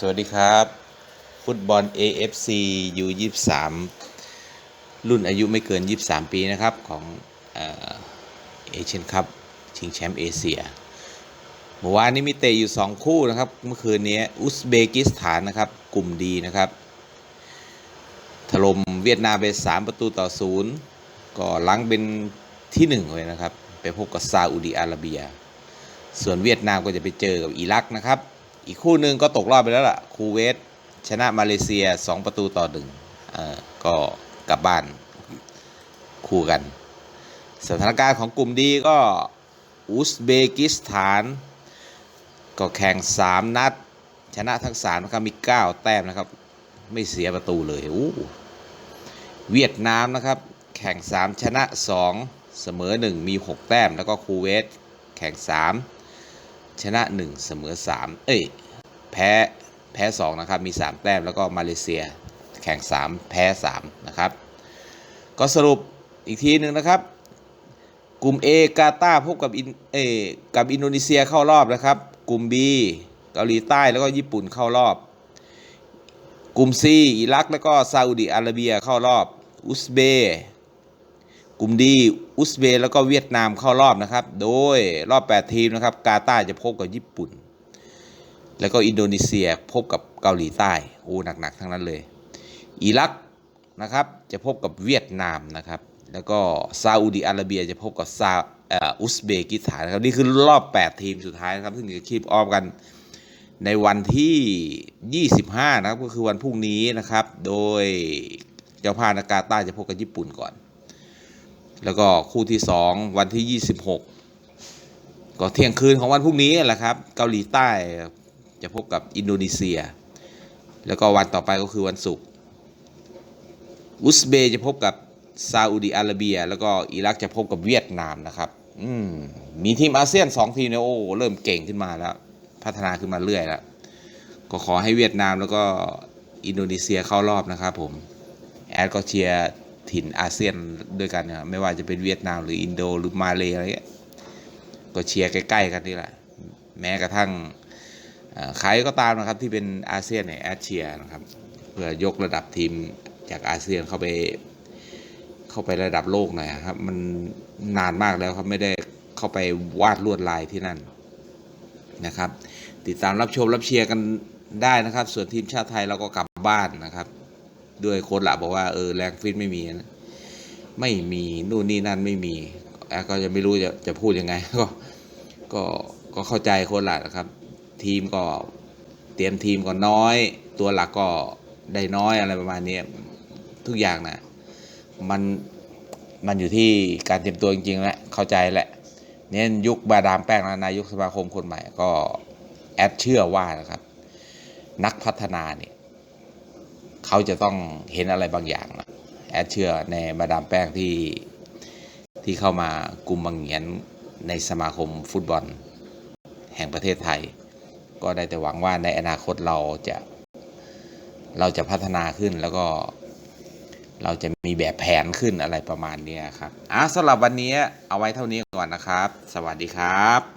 สวัสดีครับ ฟุตบอล AFC U23 รุ่นอายุไม่เกิน 23 ปีนะครับ ของเอเชียนคัพชิงแชมป์เอเชียเมื่อวานนี้มีเตะอยู่ 2 คู่นะครับ เมื่อคืนนี้อุซเบกิสถานนะครับ กลุ่มดีนะครับ ถล่มเวียดนามไป 3 ประตูต่อ 0 ก็ลังเป็นที่ 1 เลยนะครับ ไปพบกับซาอุดีอาระเบีย ส่วนเวียดนามก็จะไปเจอกับอิรักนะครับ อีกคู่หนึ่งก็ตกรอบไปแล้วล่ะ คูเวตชนะมาเลเซีย 2 ประตูต่อหนึ่งเอ่อก็กลับบ้านคู่กัน สถานการณ์ของกลุ่มดีก็อุซเบกิสถาน ก็แข่ง 3 นัด ชนะทั้ง3นะครับมี 9 แต้มนะครับ ไม่เสียประตูเลยอู้เวียดนามนะครับ แข่ง 3 ชนะ 2 เสมอ 1 มี 6 แต้ม แล้วก็คูเวตแข่ง 3 ชนะ 1 เสมอ 3 เอ้ย แพ้แพ้2นะครับมี 3 แต้มแล้วก็มาเลเซียแข่ง 3 แพ้3นะครับก็สรุปอีกทีหนึ่งนะครับ กลุ่ม A กาตาพบกับอินเอกับอินโดนีเซียเข้ารอบนะครับ กลุ่ม B เกาหลีใต้แล้วก็ญี่ปุ่นเข้ารอบ กลุ่ม C อิรักแล้วก็ซาอุดิอาระเบียเข้ารอบ อุซเบกลุ่มดีอุซเบแล้วก็เวียดนามเข้ารอบนะครับ โดยรอบ 8 ทีมนะครับ กาตาจะพบกับญี่ปุ่น แล้วก็อินโดนีเซียพบกับเกาหลีใต้โอ้หนักๆทั้งนั้นเลย อิรักนะครับจะพบกับเวียดนามนะครับ แล้วก็ซาอุดิอาระเบียจะพบกับซาอุซเบกิสถานนะครับนี่คือรอบ 8 ทีมสุดท้ายนะครับ ซึ่งจะคีบออมกันในวันที่ 25 นะครับก็คือวันพรุ่งนี้นะครับ โดยเจ้าภาพนากาตาจะพบกับญี่ปุ่นก่อน แล้วก็คู่ที่ 2 วันที่ 26 ก็เที่ยงคืนของวันพรุ่งนี้แหละครับ เกาหลีใต้ จะพบกับอินโดนีเซีย แล้วก็วันต่อไปก็คือวันศุกร์อุซเบย์จะพบกับซาอุดีอาระเบีย แล้วก็อิรักจะพบกับเวียดนามนะครับอืมมีทีมอาเซียนสองทีมเนี่ยโอ้เริ่มเก่งขึ้นมาแล้ว พัฒนาขึ้นมาเรื่อยแล้วก็ขอให้เวียดนามแล้วก็อินโดนีเซียเข้ารอบนะครับผมแอดก็เชียร์ถิ่นอาเซียนด้วยกันนะไม่ว่าจะเป็นเวียดนามหรืออินโดหรือมาเลอะไรเงี้ยก็เชียร์ใกล้ๆกันนี่แหละ แม้กระทั่ง ใครก็ตามนะครับที่เป็นอาเซียนเนี่ยแอเชียนะครับเพื่อยกระดับทีมจากอาเซียนเข้าไปเข้าไประดับโลกหน่อยครับ มันนานมากแล้วครับไม่ได้เข้าไปวาดลวดลายที่นั่นนะครับ ติดตามรับชมรับเชียร์กันได้นะครับ ส่วนทีมชาติไทยเราก็กลับบ้านนะครับ ด้วยโค้ดละบอกว่าเออแรงฟิตไม่มีนะไม่มีนู่นนี่นั่นไม่มีแอดก็จะไม่รู้จะจะพูดยังไงก็ก็ก็เข้าใจโค้ดละนะครับ ทีมก็เตรียมทีมก็น้อย ตัวหลักก็ได้น้อยอะไรประมาณนี้ทุกอย่างนะมันมันอยู่ที่การเตรียมตัวจริงๆแหละเข้าใจแหละเนี่ยยุคบาดามแป้งนะนายกสมาคมคนใหม่ก็แอดเชื่อว่านะครับ นักพัฒนาเนี่ยเขาจะต้องเห็นอะไรบางอย่างนะแอดเชื่อในมาดามแป้งที่ที่เข้ามากลุ่มบางเหียนในสมาคมฟุตบอล แห่งประเทศไทย ก็ได้แต่หวังว่าในอนาคตเราจะเราจะพัฒนาขึ้นแล้วก็เราจะมีแบบแผนขึ้นอะไรประมาณนี้ครับอะสำหรับวันนี้เอาไว้เท่านี้ก่อนนะครับ สวัสดีครับ